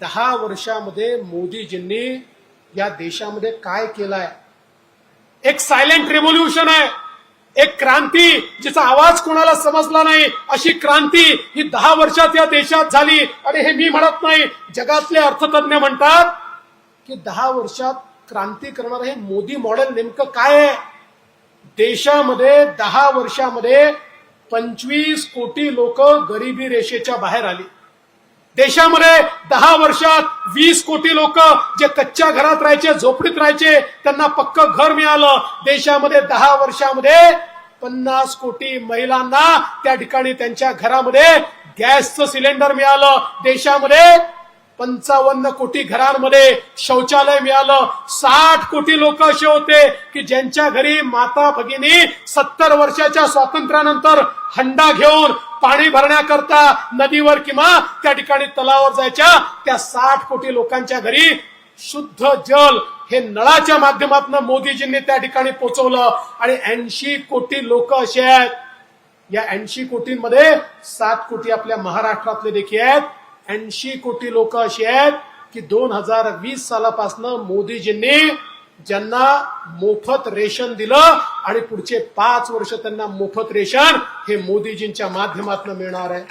दहा वर्षामध्ये मोदीजींनी या देशामध्ये काय केलंय? एक सायलेंट रेव्होल्युशन आहे. एक क्रांती जिचा आवाज कोणाला समजला नाही अशी क्रांती ही दहा वर्षात या देशात झाली. आणि हे मी म्हणत नाही जगातले अर्थतज्ञ म्हणतात की दहा वर्षात क्रांती करणारं हे मोदी मॉडेल नेमकं काय आहे? देशामध्ये दहा वर्षामध्ये पंचवीस कोटी लोक गरिबी रेषेच्या बाहेर आली. देशामध्ये दहा वर्षात वीस कोटी लोक जे कच्च्या घरात राहायचे झोपडीत राहायचे त्यांना पक्क घर मिळालं. देशामध्ये दहा वर्षामध्ये पन्नास कोटी महिलांना त्या ठिकाणी त्यांच्या घरामध्ये गॅसचं सिलेंडर मिळालं. देशामध्ये पंचावन्न कोटी घरांमध्ये शौचालय मिळालं. साठ कोटी लोक असे होते की ज्यांच्या घरी माता भगिनी सत्तर वर्षाच्या स्वातंत्र्यानंतर हंडा घेऊन पाणी भरण्याकरता नदीवर किंवा त्या ठिकाणी तलावावर जायच्या त्या साठ कोटी लोकांच्या घरी शुद्ध जल हे नळाच्या माध्यमातून मोदीजींनी त्या ठिकाणी पोहोचवलं आणि ऐंशी कोटी लोक असे आहेत. या ऐंशी कोटींमध्ये सात कोटी आपल्या महाराष्ट्रातले देखील आहेत. ऐंशी कोटी लोक अशी आहेत की दोन हजार वीस सालापासून मोदीजींनी ज्यांना मोफत रेशन दिलं आणि पुढचे पाच वर्ष त्यांना मोफत रेशन हे मोदीजींच्या माध्यमातून मिळणार आहे.